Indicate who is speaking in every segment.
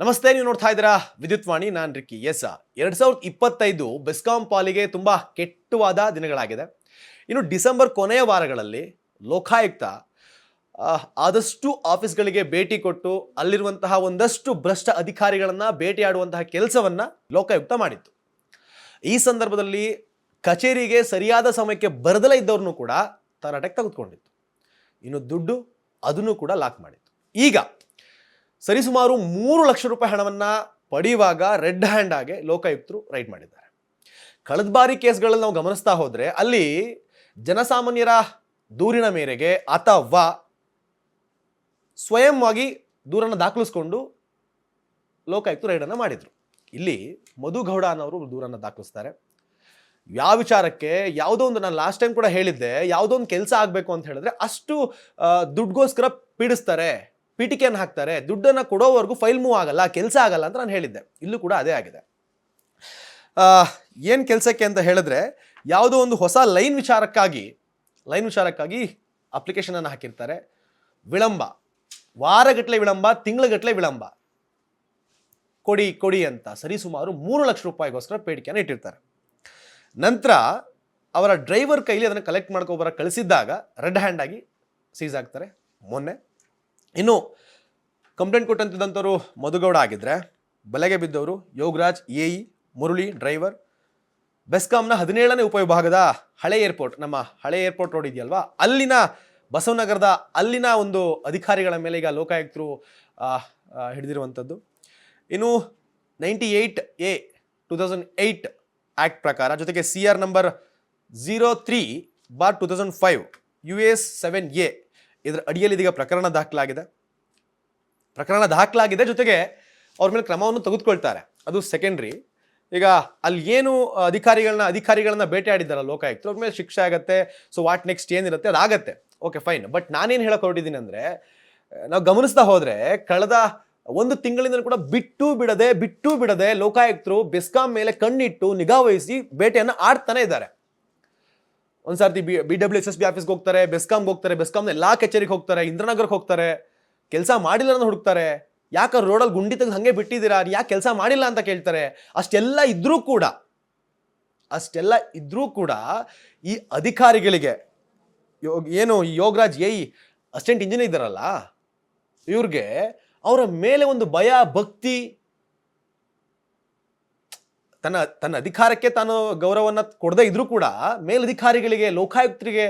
Speaker 1: ನಮಸ್ತೆ, ನೀವು ನೋಡ್ತಾ ಇದ್ದೀರಾ ವಿದ್ಯುತ್ ವಾಣಿ. ನಾನು ರಿಕ್ಕಿ. ಎಸ್ ಎರಡ್ ಸಾವಿರದ ಇಪ್ಪತ್ತೈದು ಬೆಸ್ಕಾಂ ಪಾಲಿಗೆ ತುಂಬ ಕೆಟ್ಟವಾದ ದಿನಗಳಾಗಿದೆ. ಇನ್ನು ಡಿಸೆಂಬರ್ ಕೊನೆಯ ವಾರಗಳಲ್ಲಿ ಲೋಕಾಯುಕ್ತ ಆದಷ್ಟು ಆಫೀಸ್ಗಳಿಗೆ ಭೇಟಿ ಕೊಟ್ಟು ಅಲ್ಲಿರುವಂತಹ ಒಂದಷ್ಟು ಭ್ರಷ್ಟ ಅಧಿಕಾರಿಗಳನ್ನು ಭೇಟಿಯಾಡುವಂತಹ ಕೆಲಸವನ್ನ ಲೋಕಾಯುಕ್ತ ಮಾಡಿತ್ತು. ಈ ಸಂದರ್ಭದಲ್ಲಿ ಕಚೇರಿಗೆ ಸರಿಯಾದ ಸಮಯಕ್ಕೆ ಬರದಲೇ ಇದ್ದವ್ರನ್ನೂ ಕೂಡ ತರಾಟೆಗೆ ತೆಗೆದುಕೊಂಡಿತ್ತು. ಇನ್ನು ದುಡ್ಡು ಅದನ್ನು ಕೂಡ ಲಾಕ್ ಮಾಡಿತ್ತು. ಈಗ ಸರಿಸುಮಾರು ಮೂರು ಲಕ್ಷ ರೂಪಾಯಿ ಹಣವನ್ನು ಪಡೆಯುವಾಗ ರೆಡ್ ಹ್ಯಾಂಡ್ ಆಗಿ ಲೋಕಾಯುಕ್ತರು ರೈಡ್ ಮಾಡಿದ್ದಾರೆ. ಕಳೆದ ಬಾರಿ ಕೇಸ್ಗಳಲ್ಲಿ ನಾವು ಗಮನಿಸ್ತಾ ಹೋದರೆ ಅಲ್ಲಿ ಜನಸಾಮಾನ್ಯರ ದೂರಿನ ಮೇರೆಗೆ ಅಥವಾ ಸ್ವಯಂವಾಗಿ ದೂರನ್ನು ದಾಖಲಿಸ್ಕೊಂಡು ಲೋಕಾಯುಕ್ತರು ರೈಡನ್ನು ಮಾಡಿದರು. ಇಲ್ಲಿ ಮಧು ಗೌಡ ಅನ್ನೋರು ದೂರನ್ನು ದಾಖಲಿಸ್ತಾರೆ. ಯಾವ ವಿಚಾರಕ್ಕೆ? ಯಾವುದೋ ಒಂದು ನಾನು ಲಾಸ್ಟ್ ಟೈಮ್ ಕೂಡ ಹೇಳಿದ್ದೆ, ಯಾವುದೋ ಒಂದು ಕೆಲಸ ಆಗಬೇಕು ಅಂತ ಹೇಳಿದ್ರೆ ಅಷ್ಟು ದುಡ್ಗೋಸ್ಕರ ಪೀಡಿಸ್ತಾರೆ. ಪೀಟಿಕೆಯನ್ನು ಹಾಕ್ತಾರೆ, ದುಡ್ಡನ್ನು ಕೊಡೋವರೆಗೂ ಫೈಲ್ ಮೂವ್ ಆಗಲ್ಲ, ಕೆಲಸ ಆಗಲ್ಲ ಅಂತ ನಾನು ಹೇಳಿದ್ದೆ. ಇಲ್ಲೂ ಕೂಡ ಅದೇ ಆಗಿದೆ. ಏನು ಕೆಲಸಕ್ಕೆ ಅಂತ ಹೇಳಿದ್ರೆ ಯಾವುದೋ ಒಂದು ಹೊಸ ಲೈನ್ ವಿಚಾರಕ್ಕಾಗಿ ಲೈನ್ ವಿಚಾರಕ್ಕಾಗಿ ಅಪ್ಲಿಕೇಶನನ್ನು ಹಾಕಿರ್ತಾರೆ. ವಿಳಂಬ. ವಾರಗಟ್ಟಲೆ ವಿಳಂಬ ತಿಂಗಳಗಟ್ಟಲೆ ವಿಳಂಬ. ಕೊಡಿ ಕೊಡಿ ಅಂತ ಸರಿಸುಮಾರು ಮೂರು ಲಕ್ಷ ರೂಪಾಯಿಗೋಸ್ಕರ ಬೇಡಿಕೆಯನ್ನು ಇಟ್ಟಿರ್ತಾರೆ. ನಂತರ ಅವರ ಡ್ರೈವರ್ ಕೈಲಿ ಅದನ್ನು ಕಲೆಕ್ಟ್ ಮಾಡ್ಕೊಬರ ಕಳಿಸಿದ್ದಾಗ ರೆಡ್ ಹ್ಯಾಂಡ್ ಆಗಿ ಸೀಸ್ ಆಗ್ತಾರೆ ಮೊನ್ನೆ. ಇನ್ನು ಕಂಪ್ಲೇಂಟ್ ಕೊಟ್ಟಂತಿದ್ದಂಥವ್ರು ಮಧುಗೌಡ ಆಗಿದ್ದರೆ ಬಲೆಗೆ ಬಿದ್ದವರು Yogaraj A E, Murali, driver, ಬೆಸ್ಕಾಂನ ಹದಿನೇಳನೇ ಉಪವಿಭಾಗದ ಹಳೆ ಏರ್ಪೋರ್ಟ್, ನಮ್ಮ ಹಳೆ ಏರ್ಪೋರ್ಟ್ ರೋಡ್ ಇದೆಯಲ್ವಾ? ಅಲ್ಲಿನ ಬಸವನಗರದ, ಅಲ್ಲಿನ ಒಂದು ಅಧಿಕಾರಿಗಳ ಮೇಲೆ ಈಗ ಲೋಕಾಯುಕ್ತರು ಹಿಡಿದಿರುವಂಥದ್ದು. ಇನ್ನು ninety eight A, two thousand eight act ಪ್ರಕಾರ, ಜೊತೆಗೆ C R number zero three bar two thousand five, U S seven A ಇದರ ಅಡಿಯಲ್ಲಿ ಇದೀಗ ಪ್ರಕರಣ ದಾಖಲಾಗಿದೆ. ಪ್ರಕರಣ ದಾಖಲಾಗಿದೆ ಜೊತೆಗೆ ಅವ್ರ ಮೇಲೆ ಕ್ರಮವನ್ನು ತೆಗೆದುಕೊಳ್ತಾರೆ. ಅದು ಸೆಕೆಂಡ್ರಿ ಈಗ ಅಲ್ಲಿ ಏನು ಅಧಿಕಾರಿಗಳನ್ನ ಅಧಿಕಾರಿಗಳನ್ನ ಬೇಟೆಯಾಡಿದ್ದಾರಲ್ಲ ಲೋಕಾಯುಕ್ತರು, ಅವ್ರ ಮೇಲೆ ಶಿಕ್ಷೆ ಆಗುತ್ತೆ ಸೊ ವಾಟ್ ನೆಕ್ಸ್ಟ್ ಏನಿರುತ್ತೆ ಅದಾಗತ್ತೆ. ಓಕೆ ಫೈನ್ ಬಟ್ ನಾನೇನು ಹೇಳಕ್ ಹೊರಟಿದ್ದೀನಿ ಅಂದರೆ, ನಾವು ಗಮನಿಸ್ತಾ ಹೋದರೆ ಕಳೆದ ಒಂದು ತಿಂಗಳಿಂದ ಕೂಡ ಬಿಟ್ಟು ಬಿಡದೆ ಬಿಟ್ಟು ಬಿಡದೆ ಲೋಕಾಯುಕ್ತರು ಬೆಸ್ಕಾಂ ಮೇಲೆ ಕಣ್ಣಿಟ್ಟು ನಿಗಾ ವಹಿಸಿ ಬೇಟೆಯನ್ನು ಆಡ್ತಾನೆ ಇದ್ದಾರೆ. ಒಂದ್ಸರ್ತಿ B B W S S B ಆಫೀಸ್ಗೆ ಹೋಗ್ತಾರೆ ಬೆಸ್ಕಾಮ್ಗೆ ಹೋಗ್ತಾರೆ ಬೆಸ್ಕಾಮ್ನ ಎಲ್ಲ ಕಚೇರಿಗೆ ಹೋಗ್ತಾರೆ, ಇಂದ್ರನಗರಕ್ಕೆ ಹೋಗ್ತಾರೆ. ಕೆಲಸ ಮಾಡಿಲ್ಲ ಅಂತ ಹುಡುಕ್ತಾರೆ. ಯಾಕೆ ರೋಡಲ್ಲಿ ಗುಂಡಿ ತೆಗೆದು ಹಂಗೆ ಬಿಟ್ಟಿದ್ದೀರಾ? ಯಾಕೆ ಕೆಲಸ ಮಾಡಿಲ್ಲ ಅಂತ ಕೇಳ್ತಾರೆ. ಅಷ್ಟೆಲ್ಲ ಇದ್ರೂ ಕೂಡ, ಅಷ್ಟೆಲ್ಲ ಇದ್ರೂ ಕೂಡ ಈ ಅಧಿಕಾರಿಗಳಿಗೆ, ಯೋಗ ಏನು ಯೋಗರಾಜ್ ಏ ಅಸಿಸ್ಟೆಂಟ್ ಇಂಜಿನಿಯರ್ ಇದ್ದಾರಲ್ಲ, ಇವ್ರಿಗೆ ಅವರ ಮೇಲೆ ಒಂದು ಭಯ, ಭಕ್ತಿ ತನ್ನ ತನ್ನ ಅಧಿಕಾರಕ್ಕೆ ತಾನು ಗೌರವವನ್ನು ಕೊಡದೇ ಇದ್ರೂ ಕೂಡ ಮೇಲಧಿಕಾರಿಗಳಿಗೆ, ಲೋಕಾಯುಕ್ತರಿಗೆ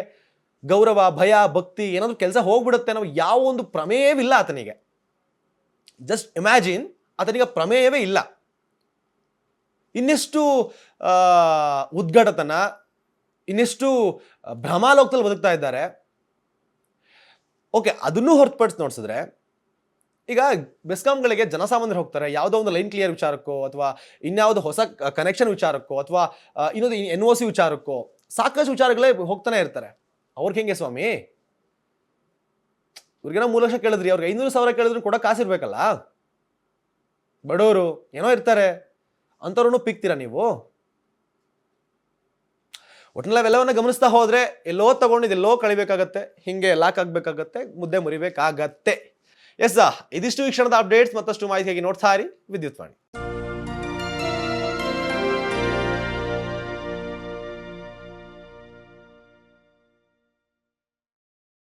Speaker 1: ಗೌರವ, ಭಯ, ಭಕ್ತಿ ಏನಾದರೂ ಕೆಲಸ ಹೋಗ್ಬಿಡುತ್ತೆ ಅನ್ನೋ ಯಾವ ಒಂದು ಪ್ರಮೇಯವಿಲ್ಲ ಆತನಿಗೆ. ಜಸ್ಟ್ ಇಮ್ಯಾಜಿನ್ ಆತನಿಗೆ ಪ್ರಮೇಯವೇ ಇಲ್ಲ. ಇನ್ನೆಷ್ಟು ಉದ್ಘಾಟತನ, ಇನ್ನೆಷ್ಟು ಭ್ರಮಾಲೋಕದಲ್ಲಿ ಬದುಕ್ತಾ ಇದ್ದಾರೆ. ಓಕೆ ಅದನ್ನೂ ಹೊರತುಪಡಿಸಿ ನೋಡ್ಸಿದ್ರೆ ಈಗ ಬೆಸ್ಕಾಂಗಳಿಗೆ ಜನಸಾಮಾನ್ಯರು ಹೋಗ್ತಾರೆ, ಯಾವುದೋ ಒಂದು ಲೈನ್ ಕ್ಲಿಯರ್ ವಿಚಾರಕ್ಕೋ ಅಥವಾ ಇನ್ಯಾವುದೋ ಹೊಸ ಕನೆಕ್ಷನ್ ವಿಚಾರಕ್ಕೋ ಅಥವಾ ಇನ್ನೊಂದು ಎನ್ ಒ ಸಿ ವಿಚಾರಕ್ಕೋ ಸಾಕಷ್ಟು ವಿಚಾರಗಳೇ ಹೋಗ್ತಾನೆ ಇರ್ತಾರೆ. ಅವ್ರಿಗೆ ಹೆಂಗೆ ಸ್ವಾಮಿ? ಇವ್ರಿಗೇನೋ ಮೂರು ಲಕ್ಷ ಕೇಳಿದ್ರಿ, ಅವ್ರಿಗೆ ಐನೂರು ಸಾವಿರ ಕೇಳಿದ್ರು ಕೂಡ ಕಾಸಿರ್ಬೇಕಲ್ಲ ಬಡವರು ಏನೋ ಇರ್ತಾರೆ. ಅಂಥವ್ರೂ ಪಿಕ್ತೀರಾ ನೀವು? ಒಟ್ಟಿನಲ್ಲಿ ಅವೆಲ್ಲವನ್ನ ಗಮನಿಸ್ತಾ ಹೋದ್ರೆ ಎಲ್ಲೋ ತಗೊಂಡಿದ್ದು ಎಲ್ಲೋ ಕಳಿಬೇಕಾಗತ್ತೆ, ಹಿಂಗೆ ಲಾಕ್ ಆಗಬೇಕಾಗತ್ತೆ, ಮುದ್ದೆ ಮುರಿಬೇಕಾಗತ್ತೆ. ಎಸ್ ಇದಿಷ್ಟು ಈ ಕ್ಷಣದ ಅಪ್ಡೇಟ್ಸ್ ಮತ್ತಷ್ಟು ಮಾಹಿತಿಯಾಗಿ ನೋಡ್ತಾ ಇರಿ. ವಿದ್ಯುತ್ ವಾಣಿ.